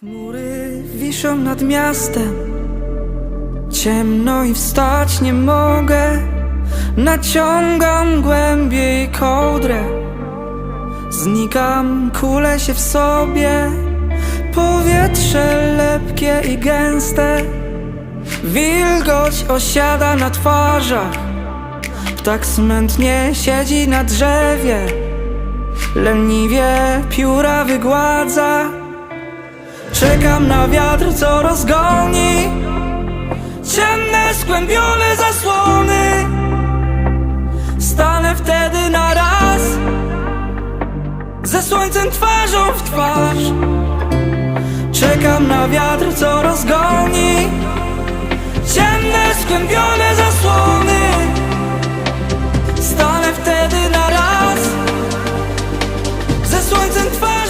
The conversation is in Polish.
Chmury wiszą nad miastem. Ciemno i wstać nie mogę. Naciągam głębiej kołdrę. Znikam, kulę się w sobie. Powietrze lepkie i gęste. Wilgoć osiada na twarzach. Ptak smętnie siedzi na drzewie. Leniwie pióra wygładza Czekam na wiatr, co rozgoni Ciemne, skłębione zasłony. Stanę wtedy na raz Ze słońcem twarzą w twarz. Czekam na wiatr, co rozgoni Ciemne, skłębione zasłony. Stanę wtedy na raz Ze słońcem twarzą